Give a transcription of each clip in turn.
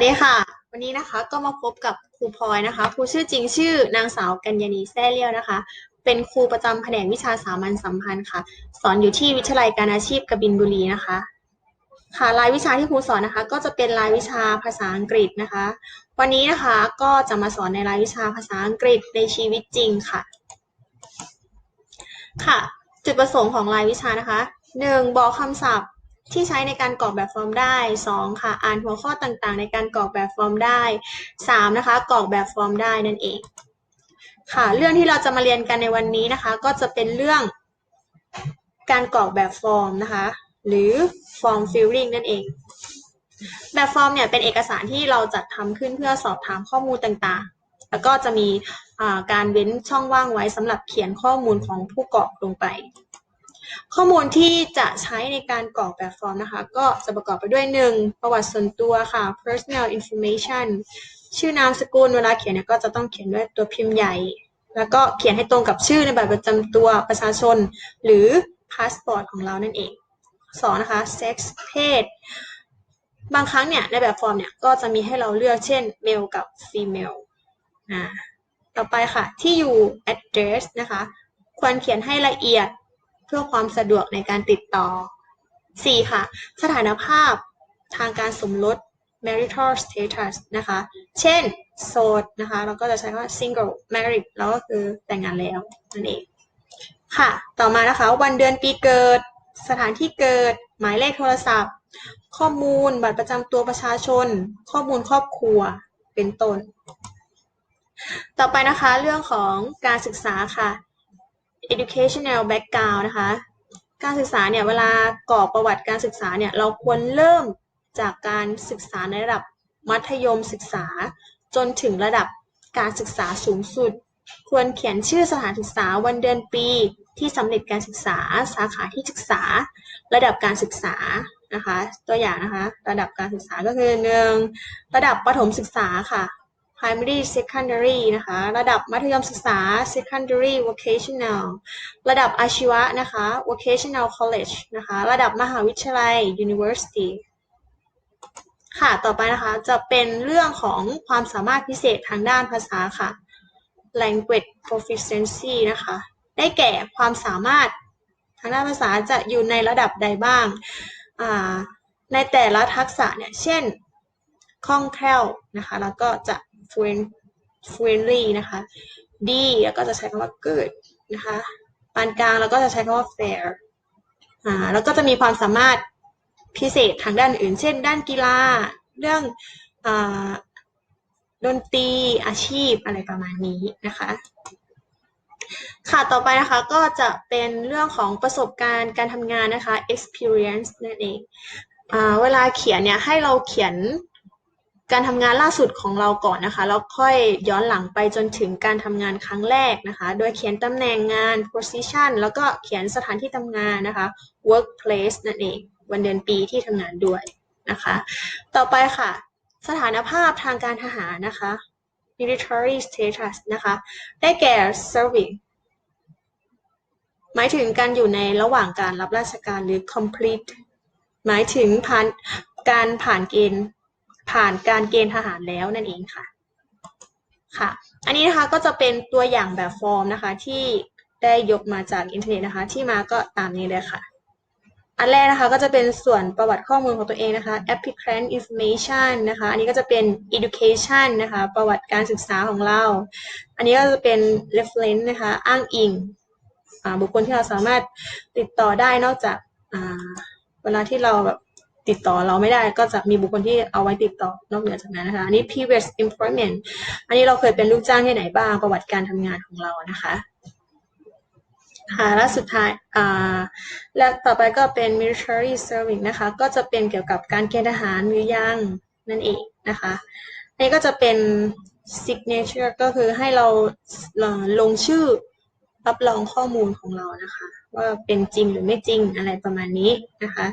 วัสดีค่ะ วันนี้นะคะก็มาพบกับครูพลอยนะคะครูชื่อจริงชื่อนางสาวกัญญาณีแซ่เลี้ยวนะคะ เป็นครูประจำแผนกวิชาสามัญสัมพันธ์ค่ะ สอนอยู่ที่วิทยาลัยการอาชีพกบินบุรีนะคะค่ะรายวิชาที่ครูสอนนะคะ ก็จะเป็นรายวิชาภาษาอังกฤษนะคะ วันนี้นะคะก็จะมาสอนในรายวิชาภาษาอังกฤษในชีวิตจริงค่ะ ค่ะ จุดประสงค์ของรายวิชานะคะหนึ่งบอกคำศัพท์ ที่ใช้ในการกรอกแบบฟอร์มได้ 2 ค่ะ อ่านหัวข้อต่างๆ ในการกรอกแบบฟอร์มได้ 3 นะคะ กรอกแบบฟอร์มได้นั่นเอง ค่ะ เรื่องที่เราจะมาเรียนกันในวันนี้นะคะ ก็จะเป็นเรื่องการกรอกแบบฟอร์มนะคะ หรือ form filling นั่นเอง แบบฟอร์มเนี่ยเป็นเอกสารที่เราจัดทำขึ้นเพื่อสอบถามข้อมูลต่างๆ แล้วก็จะมีการเว้นช่องว่างไว้สำหรับเขียนข้อมูลของผู้กรอกลงไป ข้อมูลที่จะใช้ในการกรอกแบบฟอร์มนะคะ ก็จะประกอบไปด้วย 1. ประวัติส่วนตัวค่ะ personal information ชื่อนามสกุลเวลาเขียนเนี่ยก็จะต้องเขียนด้วยตัวพิมพ์ใหญ่ แล้วก็เขียนให้ตรงกับชื่อในบัตรประจำตัวประชาชน หรือพาสปอร์ตของเรานั่นเอง 2. นะคะ sex เพศ บางครั้งเนี่ยในแบบฟอร์มเนี่ยก็จะมีให้เราเลือกเช่น male กับ female ต่อไปค่ะที่อยู่ address นะคะ ควรเขียนให้ละเอียด เพื่อความสะดวกในการติดต่อ 4. ค่ะ สถานภาพทางการสมรส marital status นะคะ เช่น โสดนะคะ เราก็จะใช้คำว่า single married แล้วก็คือแต่งงานแล้วนั่นเอง ค่ะ ต่อมานะคะ วันเดือนปีเกิด สถานที่เกิด หมายเลขโทรศัพท์ ข้อมูล บัตรประจำตัวประชาชน ข้อมูลครอบครัว เป็นต้น ต่อไปนะคะ เรื่องของการศึกษาค่ะ educational background นะคะ การศึกษาเนี่ยเวลากรอกประวัติการศึกษาเนี่ยเราควรเริ่มจากการศึกษาในระดับมัธยมศึกษา จนถึงระดับการศึกษาสูงสุด ควรเขียนชื่อสถานศึกษาวันเดือนปีที่สำเร็จการศึกษาสาขาที่ศึกษา ระดับการศึกษานะคะ ตัวอย่างนะคะ ระดับการศึกษาก็คือหนึ่งระดับประถมศึกษาค่ะ primary secondary นะคะ ระดับมัธยมศึกษา secondary vocational ระดับอาชีวะนะคะ vocational college นะคะ ระดับมหาวิทยาลัย university ค่ะ ต่อไปนะคะ จะเป็นเรื่องของความสามารถพิเศษทางด้านภาษาค่ะ language proficiency นะคะ ได้แก่ความสามารถทางด้านภาษาจะอยู่ในระดับใดบ้าง ในแต่ละทักษะเนี่ย เช่น คล่องแคล่วนะคะ แล้วก็จะ fluent fluently นะคะ ดีแล้วก็จะใช้คำว่า good นะคะปานกลางแล้วก็จะใช้คำว่า fair อ่าแล้วก็จะมีความสามารถพิเศษทางด้านอื่น เช่น ด้านกีฬา เรื่องอ่าดนตรีอาชีพอะไรประมาณนี้นะคะ ค่ะต่อไปนะคะก็จะเป็นเรื่องของประสบการณ์การทำงานนะคะ experience นั่นเองอเวลาเขียนเนี่ยให้เราเขียน การทำงานล่าสุดของเราก่อนนะคะ แล้วค่อยย้อนหลังไปจนถึงการทำงานครั้งแรกนะคะ โดยเขียนตำแหน่งงาน position แล้วก็เขียนสถานที่ทำงานนะคะ workplace นั่นเอง วันเดือนปีที่ทำงานด้วยนะคะ ต่อไปค่ะ สถานภาพทางการทหารนะคะ military status นะคะ ได้แก่ serving หมายถึงการอยู่ในระหว่างการรับราชการหรือ complete หมายถึงผ่านการผ่านเกณฑ์ ผ่านการเกณฑ์ทหารแล้วนั่นเองค่ะค่ะ อันนี้นะคะก็จะเป็นตัวอย่างแบบฟอร์มนะคะที่ได้ยกมาจากอินเทอร์เน็ตนะคะ ที่มาก็ตามนี้เลยค่ะ อันแรกนะคะก็จะเป็นส่วนประวัติข้อมูลของตัวเองนะคะ applicant information นะคะ อันนี้ก็จะเป็น education นะคะ ประวัติการศึกษาของเรา อันนี้ก็จะเป็น reference นะคะ อ้างอิงบุคคลที่เราสามารถติดต่อได้นอกจากเวลาที่เราแบบ ติดต่อเราไม่ได้ก็จะมีบุคคลที่เอาไว้ติดต่อนอกเหนือจากนั้นนะคะอันนี้ previous employment อันนี้เราเคยเป็นลูกจ้างที่ไหนบ้างประวัติการทำงานของเรานะคะค่ะและสุดท้ายอ่าและต่อไปก็เป็น military service นะคะ ก็จะเป็นเกี่ยวกับการเกณฑ์ทหารหรือยังนั่นเองนะคะอันนี้ก็จะเป็น signature ก็คือให้เราลงชื่อรับรองข้อมูลของเรานะคะ ว่าเป็นจริงหรือไม่จริงอะไรประมาณนี้นะคะ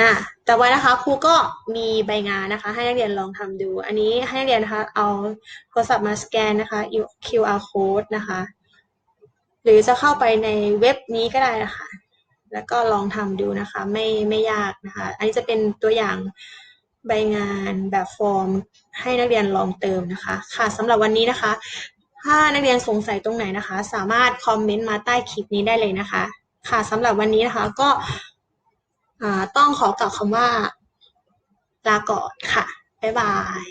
อ่าจำไว้นะคะครูก็มีใบงานนะคะ ให้นักเรียนลองทำดู อันนี้ให้นักเรียนนะคะเอาโทรศัพท์มาสแกนนะคะ QR code นะคะ หรือจะเข้าไปในเว็บนี้ก็ได้นะคะ แล้วก็ลองทำดูนะคะ ไม่ไม่ยากนะคะ อันนี้จะเป็นตัวอย่างใบงานแบบฟอร์ม ให้นักเรียนลองเติมนะคะ ค่ะสำหรับวันนี้นะคะ ถ้านักเรียนสงสัยตรงไหนนะคะ สามารถคอมเมนต์มาใต้คลิปนี้ได้เลยนะคะ ค่ะสำหรับวันนี้นะคะก็ ต้องขอกล่าวคำว่า ลาก่อนค่ะ บ๊ายบาย